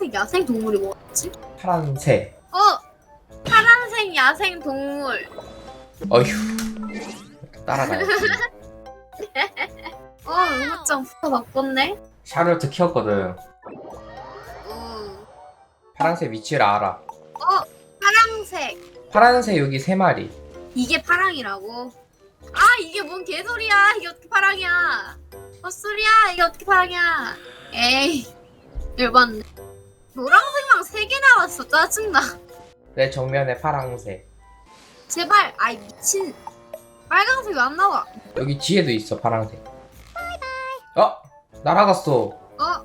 파란색 야생 동물이 뭐였지? 파란색. 어 파란색 야생 동물. 어휴. 따라가야지. 어 응급장 붙어 바꿨네. 샤를트 키웠거든. 음. 파란색 위치를 알아. 어 파란색. 파란색 여기 세 마리. 이게 파랑이라고? 아 이게 뭔 개소리야 이게 어떻게 파랑이야 헛소리야 이게 어떻게 파랑이야 에이 열받네 노란색만 세개 나왔어 짜증나 내 정면에 파란색. 제발 아이 미친 빨간색 왜안 나와 여기 뒤에도 있어 파란색. 어? 날아갔어. 어?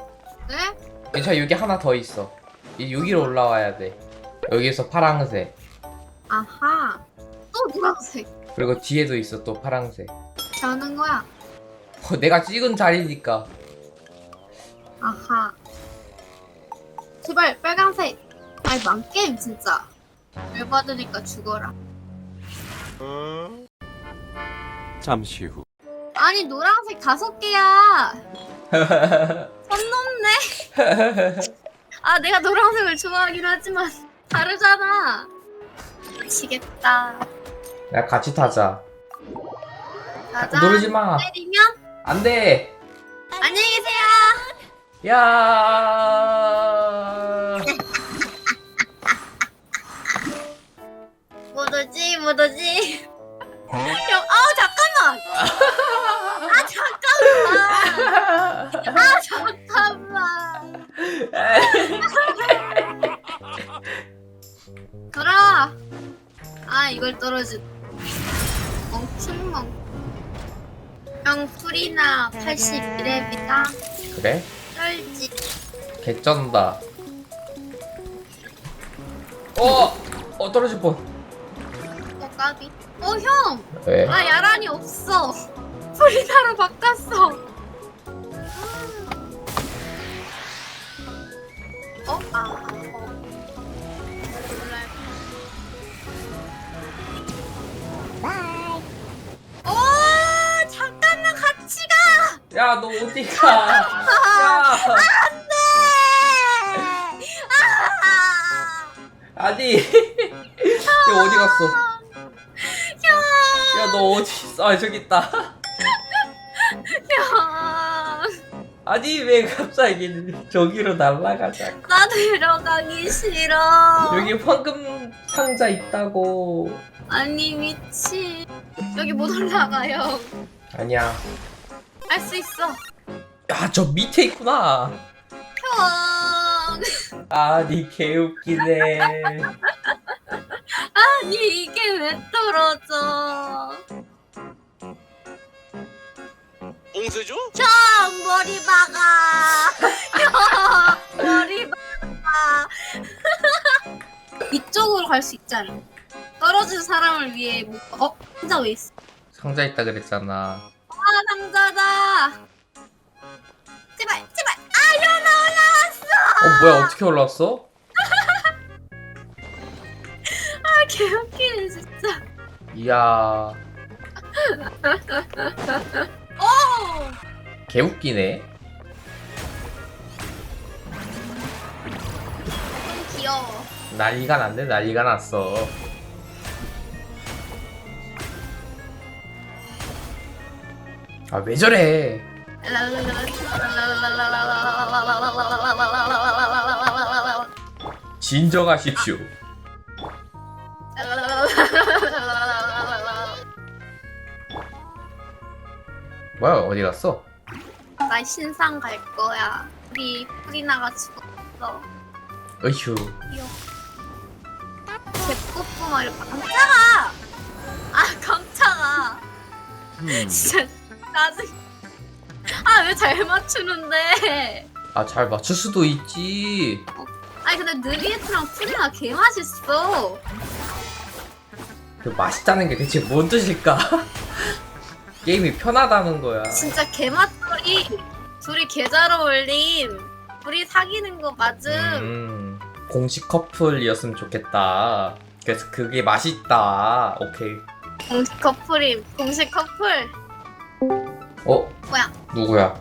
네? 괜찮아 여기 하나 더 있어. 이 여기로 올라와야 돼. 여기서 파란색. 아하 또 노란색 그리고 뒤에도 있어 또 파란색. 자는 거야 어, 내가 찍은 자리니까. 아하 제발 빨간색 아이 망게임 진짜 열 받으니까 죽어라 잠시 후. 아니 노란색 다섯 개야 선 넘네 아 내가 노란색을 좋아하긴 하지만 다르잖아 미치겠다 야 같이 타자. 가자 누르지 마. 때리면 안 돼. 안녕히 계세요 야. 오지 못 오지? 형 아우 잠깐만! 아 잠깐만! 아 잠깐만! 돌아 아 이걸 떨어지 멍충멍. 형 풀이나 81렙이다. 그래? 쩔지. 개쩐다. 어! 어 떨어질 뻔. 어 까비 어 형 왜? 아 야란이 없어 풀이나로 바꿨어 어? 아 어. 오 어, 잠깐만 같이 가 야 너 어디 가? 야 안 돼 아 아니. 야 어디 갔어? 야너 어디 있어? 아 저기 있다. 야, 아니 왜 갑자기 저기로 날아가자. 나 들어가기 싫어 여기 황금 상자 있다고. 아니 미치 여기 못 올라가요 아니야. 할 수 있어 야저 밑에 있구나. 형 아니 개웃기네. 아니 이게 왜 떨어져 옹세죠? 형 머리 박아 형 머리 박아 이쪽으로 갈 수 있잖아 떨어진 사람을 위해 뭐, 어? 상자 왜 있어? 상자 있다 그랬잖아. 아 상자다 제발 제발 아형 나 올라왔어 어 뭐야 어떻게 올라왔어? 개웃기네 진짜 이야 오 개웃기네. 좀 귀여워 난리가 났네 난리가 났어. 아 왜 저래? 진정하십시오. 뭐야 어디 갔어? 나 신상 갈 거야. 우리 프리나가 죽었어. 어휴. 귀여워. 개뽀뽀 말이 깜짝아! 아 깜짝아. 음. 진짜 짜증. 아왜 잘 맞추는데? 아잘 맞출 수도 있지. 아니 근데 느리에트랑 프리나 개 맛있어. 그 맛있다는 게 대체 뭔 뜻일까? 게임이 편하다는 거야. 진짜 개 맛돌이. 둘이 개 잘 어울림. 둘이 사귀는 거 맞음. 음, 공식 커플이었으면 좋겠다. 그래서 그게 맛있다. 오케이. 공식 커플임. 공식 커플. 어? 뭐야? 누구야?